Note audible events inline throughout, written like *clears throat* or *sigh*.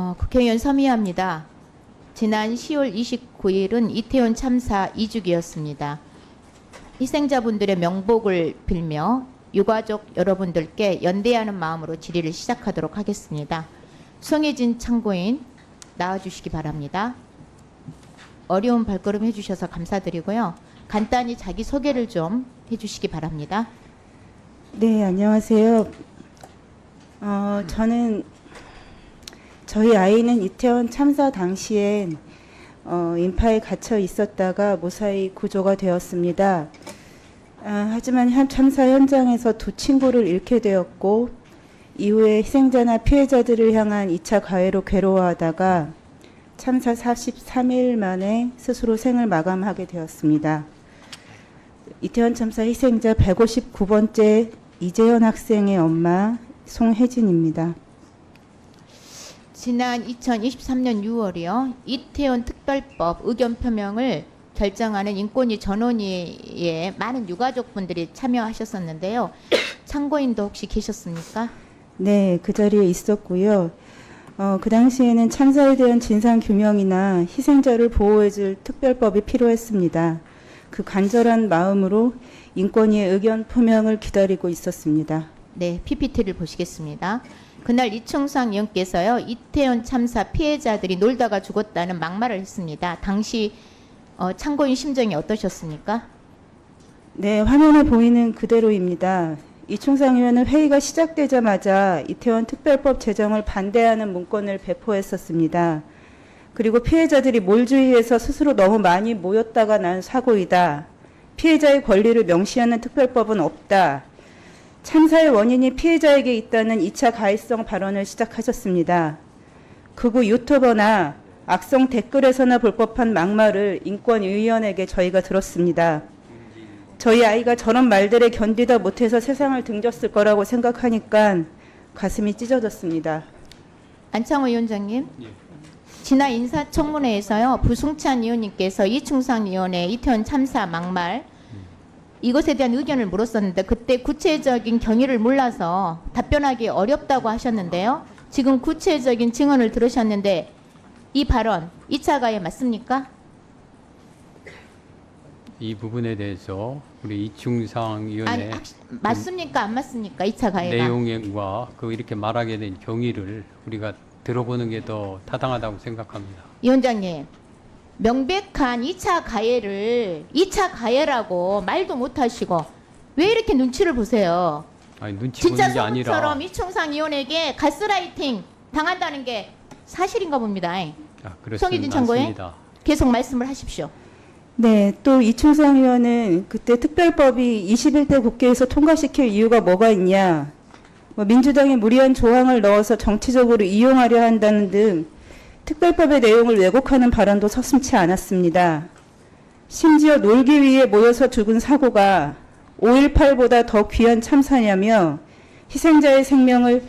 어, 국회의원 서미화입니다. 지난 10월 29일은 이태원 참사 2주기였습니다. 희생자분들의 명복을 빌며 유가족 여러분들께 연대하는 마음으로 질의를 수시작하도록 하겠습니다. 송혜진 참고인 나와주시기 바랍니다. 어려운 발걸음 해주셔서 감사드리고요. 간단히 자기 소개를 좀 해주시기 바랍니다. 네, 안녕하세요. 어, 저는 저희 아이는 이태원 참사 당시엔 어, 인파에 갇혀 있었다가 무사히 구조가 되었습니다. 아, 하지만 현 참사 현장에서 두 친구를 잃게 되었고 이후에 희생자나 피해자들을 향한 2차 가해로 괴로워하다가 참사 43일 만에 스스로 생을 마감하게 되었습니다. 이태원 참사 희생자 159번째 이재현 학생의 엄마 송혜진입니다. 지난 2023년 6월이요. 이태원 특별법 의견 표명을 결정하는 인권위 전원위에 많은 유가족분들이 참여하셨었는데요. *coughs* 참고인도 혹시 계셨습니까? 네, 그 자리에 있었고요. 어, 그 당시에는 참사에 대한 진상 규명이나 희생자를 보호해줄 특별법이 필요했습니다. 그 간절한 마음으로 인권위의 의견 표명을 기다리고 있었습니다. 네, PPT를 보시겠습니다. 그날 이충상 의원께서요. 이태원 참사 피해자들이 놀다가 죽었다는 막말을 했습니다. 당시 어, 참고인 심정이 어떠셨습니까? 네, 화면에 보이는 그대로입니다. 이충상 의원은 회의가 시작되자마자 이태원 특별법 제정을 반대하는 문건을 배포했었습니다. 그리고 피해자들이 몰주의해서 스스로 너무 많이 모였다가 난 사고이다. 피해자의 권리를 명시하는 특별법은 없다. 참사의 원인이 피해자에게 있다는 2차 가해성 발언을 시작하셨습니다. 극우 유튜버나 악성 댓글에서나 볼 법한 막말을 인권위원에게 저희가 들었습니다. 저희 아이가 저런 말들에 견디다 못해서 세상을 등졌을 거라고 생각하니까 가슴이 찢어졌습니다. 안창호 위원장님. 지난 인사청문회에서요. 부승찬 의원님께서 이충상 의원의 이태원 참사 막말 이것에 대한 의견을 물었었는데 그때 구체적인 경위를 몰라서 답변하기 어렵다고 하셨는데요. 지금 구체적인 증언을 들으셨는데 이 발언 2차 가해 맞습니까? 이 부분에 대해서 우리 이충상 아니 맞습니까? 안 맞습니까? 2차 가해가. 내용과 그 이렇게 말하게 된 경위를 우리가 들어보는 게 더 타당하다고 생각합니다. 위원장님, 명백한 2차 가해를 2차 가해라고 말도 못하시고 왜 이렇게 눈치를 보세요? 아니 눈치 진짜 보는 게 아니라 소문처럼 이충상 의원에게 가스라이팅 당한다는 게 사실인가 봅니다. 아, 그렇습니다. 참고인. 계속 말씀을 하십시오. 네, 또 이충상 의원은 그때 특별법이 21대 국회에서 통과시킬 이유가 뭐가 있냐, 뭐 민주당이 무리한 조항을 넣어서 정치적으로 이용하려 한다는 등 특별법의 내용을 왜곡하는 발언도 서슴치 않았습니다. 심지어 놀기 위해 모여서 죽은 사고가 5.18보다 더 귀한 참사냐며 희생자의 생명을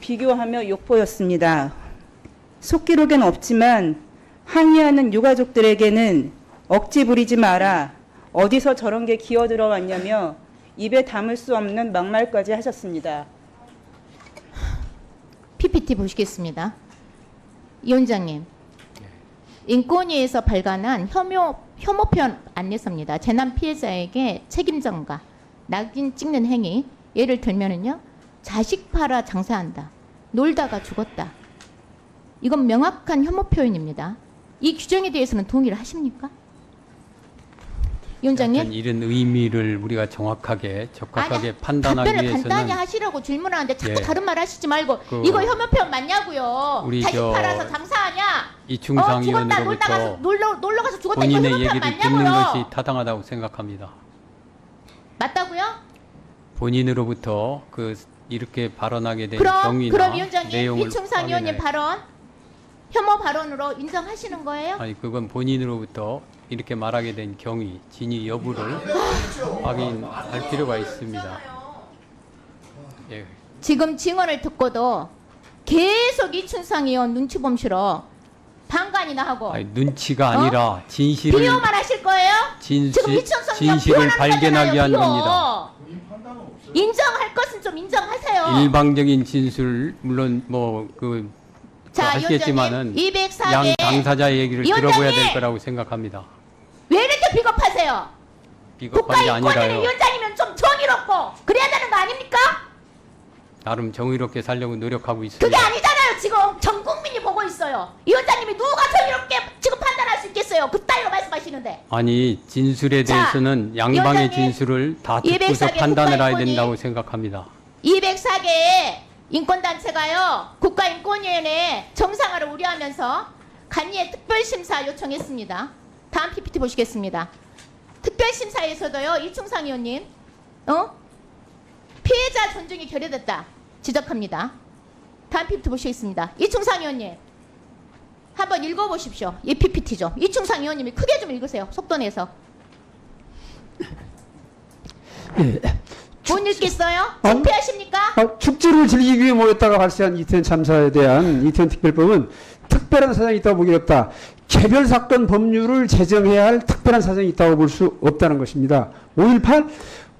비교하며 욕보였습니다. 속기록엔 없지만 항의하는 유가족들에게는 억지 부리지 마라. 어디서 저런 게 기어 들어왔냐며 입에 담을 수 없는 막말까지 하셨습니다. PPT 보시겠습니다. 위원장님, 인권위에서 발간한 혐오 혐오편 안내서입니다. 재난 피해자에게 책임전가, 낙인 찍는 행위. 예를 들면은요, 자식 팔아 장사한다, 놀다가 죽었다. 이건 명확한 혐오 표현입니다. 이 규정에 대해서는 동의를 하십니까? 위원장님? 이런 의미를 우리가 정확하게 적합하게 아니, 판단하기 답변을 위해서는 간단히 하시라고 질문하는데 자꾸 예. 다른 말 하시지 말고 그 이거 혐오 표현 맞냐고요? 우리 자식 저 팔아서 장사하냐? 이충상 어, 죽었다 놀다 가서 의원으로부터 놀러 놀러 가서 죽었다 이거 본인의 혐오 표현 얘기를 듣는 맞냐고요? 것이 타당하다고 생각합니다. 맞다고요? 본인으로부터 그 이렇게 발언하게 된 그럼 경위나 그럼 위원장님 내용을 이충상 의원님 발언 혐오 발언으로 인정하시는 거예요? 아니 그건 본인으로부터 이렇게 말하게 된 경위, 진위 여부를 확인할 필요가 있습니다. 예, 지금 증언을 듣고도 계속 이춘상 의원 눈치 봄시러 방관이나 하고 아니 눈치가 아니라 진실을 비호만 하실 거예요? 지금 진실 이춘상 의원 진실을 비호하는 발견하기 위한 거잖아요, 겁니다. 인정할 것은 좀 인정하세요. 일방적인 진술 물론 뭐 그 자, 하시겠지만은 위원장님, 양 204개 당사자의 얘기를 위원장님! 들어봐야 될 거라고 생각합니다. 비겁하세요? 비겁한 게 국가인권위원 아니라요. 위원장이면 좀 정의롭고 그래야 되는 거 아닙니까? 나름 정의롭게 살려고 노력하고 그게 있습니다. 아니잖아요. 지금 전 국민이 보고 있어요. 위원장님이 누가 정의롭게 지금 판단할 수 있겠어요? 그따위로 말씀하시는데. 아니 진술에 자, 대해서는 양방의 위원장님, 진술을 다 듣고서 204개 판단을 해야 국가인권위 된다고 생각합니다. 204개의 인권단체가요 국가인권위원회에 정상화를 우려하면서 간이의 특별심사 요청했습니다. 다음 PPT 보시겠습니다. 특별심사에서도요 이충상 의원님 어? 피해자 존중이 결여됐다 지적합니다. 다음 PPT 보시겠습니다. 이충상 의원님 한번 읽어보십시오. 이 PPT 좀. 이충상 의원님이 크게 좀 읽으세요. 속도 내서. 못 읽겠어요? 아니. 창피하십니까? 아, 축제를 즐기기 위해 모였다가 발생한 이태원 참사에 대한 이태원 특별법은 특별한 사정이 있다고 보기 어렵다. 개별 사건 법률을 제정해야 할 특별한 사정이 있다고 볼 수 없다는 것입니다. 5.18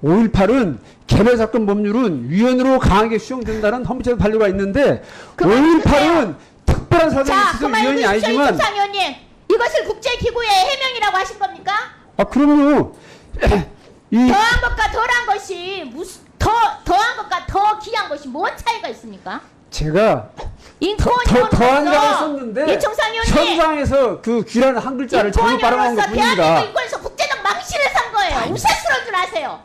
5.18은 개별 사건 법률은 위헌으로 강하게 수용된다는 헌법제도 판례가 있는데 그만 5.18은 특별한 사정이 자, 있어서 위헌이 아니지만 이충상 의원님. 이것을 국제기구의 해명이라고 하신 겁니까? 아 그럼요. *clears throat* 이 더한 것과 덜한 것이 무슨 더 더한 것과 더 귀한 것이 뭔 차이가 있습니까? 제가 인권위원으로서 더, 더한 자를 썼는데 현장에서 그 귀라는 한 글자를 잘못 발음한 것 인권위원으로서 대한민국 뿐입니다. 인권에서 국제적 망신을 산 거예요. 우세스러운 줄 아세요.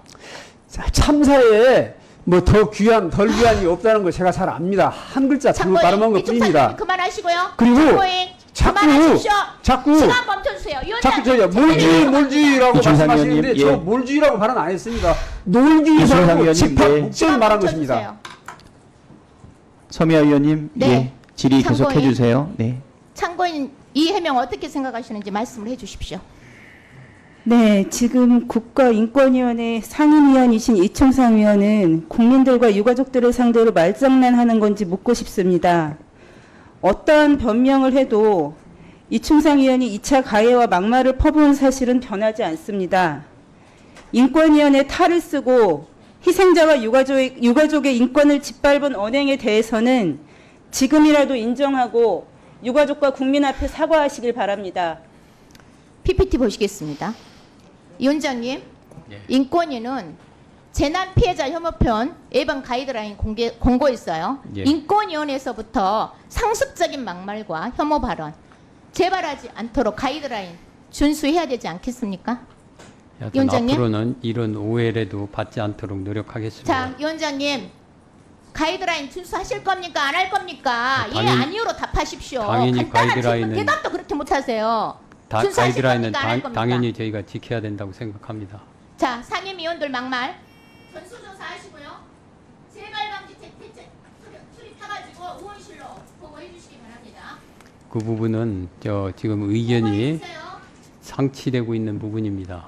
자, 참사에 뭐 더 귀한 덜 귀한이 없다는 걸 제가 잘 압니다. 한 글자 잘못 발음한 것 이충상 뿐입니다. 의원님 그만하시고요. 그리고 자꾸 그만하십시오. 자꾸 시간 멈춰주세요. 자꾸 저기 위원장님, 몰주의 이준상 말씀하시는데 의원님, 저 예. 몰주의라고 발언 안 했습니다. 놀주의라고 집합 예. 목적을 시간 말한 멈춰주세요. 것입니다. 서미아 의원님, 네. 예, 질의 계속 참고인. 해주세요. 네. 참고인 이 해명 어떻게 생각하시는지 말씀을 해주십시오. 네, 지금 국가인권위원회 상임위원이신 이청상 위원은 국민들과 유가족들을 상대로 말장난하는 건지 묻고 싶습니다. 어떠한 변명을 해도 이충상 위원이 2차 가해와 막말을 퍼부은 사실은 변하지 않습니다. 인권위원회 탈을 쓰고 희생자와 유가족의, 유가족의 인권을 짓밟은 언행에 대해서는 지금이라도 인정하고 유가족과 국민 앞에 사과하시길 바랍니다. PPT 보시겠습니다. 위원장님, 예. 인권위는 재난 피해자 혐오편 예방 가이드라인 공개, 공고했어요. 예. 인권위원회에서부터 상습적인 막말과 혐오 발언 재발하지 않도록 가이드라인 준수해야 되지 않겠습니까? 위원장님? 앞으로는 이런 오해라도 받지 않도록 노력하겠습니다. 자, 위원장님. 가이드라인 준수하실 겁니까? 안 할 겁니까? 아, 예, 당연히- 아니요로 답하십시오. 당연히 간단한 가이드라인은- 대답도 그렇게 못 하세요. 다 준수하실 가이드라인은 겁니까? 안할 당, 겁니까? 당연히 저희가 지켜야 된다고 생각합니다. 자, 상임위원들 막말. 전수조사 하시고요. 재발 방지 대책 수립해가지고 의원실로 보고해 주시기 바랍니다. 그 부분은 저 지금 보고해 의견이 주세요. 상치되고 있는 부분입니다.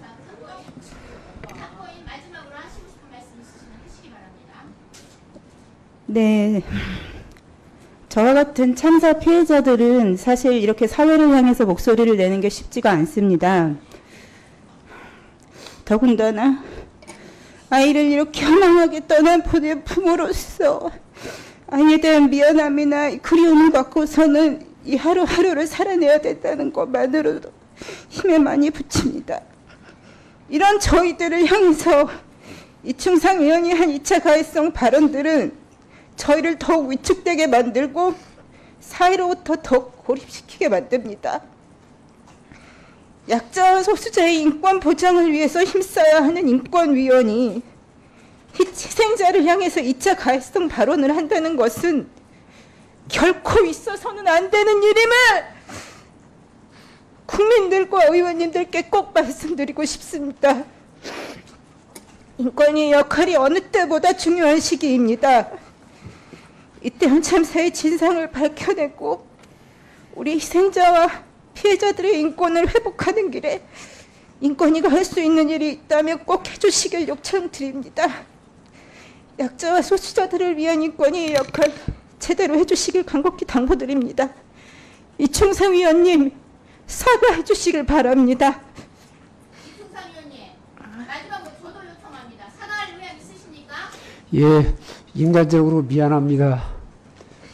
자, 참고인, 참고인 마지막으로 하시고 싶은 말씀 있으시면 하시기 바랍니다. 네. 저와 같은 참사 피해자들은 사실 이렇게 사회를 향해서 목소리를 내는 게 쉽지가 않습니다. 더군다나 아이를 이렇게 허망하게 떠난 보낸 부모로서 아이에 대한 미안함이나 그리움을 갖고서는 이 하루하루를 살아내야 된다는 것만으로도 힘에 많이 붙입니다. 이런 저희들을 향해서 이충상 의원이 한 2차 가해성 발언들은 저희를 더욱 위축되게 만들고 사회로부터 더욱 고립시키게 만듭니다. 약자와 소수자의 인권 보장을 위해서 힘써야 하는 인권위원이 희생자를 향해서 2차 가해성 발언을 한다는 것은 결코 있어서는 안 되는 일임을 국민들과 의원님들께 꼭 말씀드리고 싶습니다. 인권위 역할이 어느 때보다 중요한 시기입니다. 이때는 참사의 진상을 밝혀내고 우리 희생자와 피해자들의 인권을 회복하는 길에 인권위가 할 수 있는 일이 있다면 꼭 해주시길 요청드립니다. 약자와 소수자들을 위한 인권위의 역할 제대로 해주시길 간곡히 당부드립니다. 이충상 위원님 사과해 주시길 바랍니다. 이충상 의원님, 마지막으로 저도 요청합니다. 사과할 의향 있으십니까? 예, 인간적으로 미안합니다.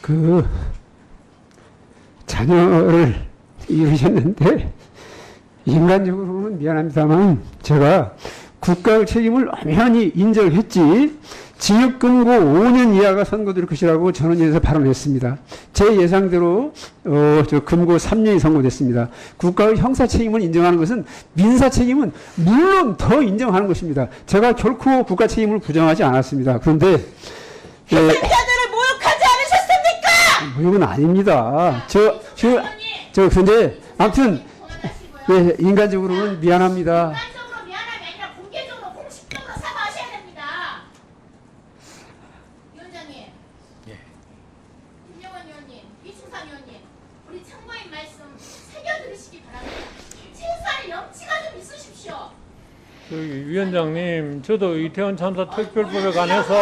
그 자녀를 이루셨는데 인간적으로는 미안합니다만 제가 국가의 책임을 엄연히 인정했지 징역 금고 5년 이하가 선고될 것이라고 전원위에서 발언했습니다. 제 예상대로 어, 저 금고 3년이 선고됐습니다. 국가의 형사 책임을 인정하는 것은 민사 책임은 물론 더 인정하는 것입니다. 제가 결코 국가 책임을 부정하지 않았습니다. 그런데 예, 모욕은 아닙니다. 저, 저, 저, 근데, 아무튼, 예, 인간적으로는 미안합니다. 인간적으로 미안함이 아니라 공개적으로 공식적으로 사과하셔야 됩니다. 위원장님. 김영원 의원님, 이충상 의원님, 우리 참고인 말씀 새겨 들으시기 바랍니다. 최소한의 염치가 좀 있으십시오. 위원장님, 저도 이태원 참사 특별법에 관해서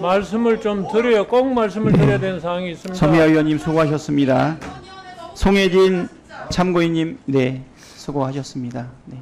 말씀을 좀 드려요. 꼭 말씀을 드려야 되는 사항이 있습니다. 서미아 의원님 수고하셨습니다. 송혜진 참고인님, 네, 수고하셨습니다. 네.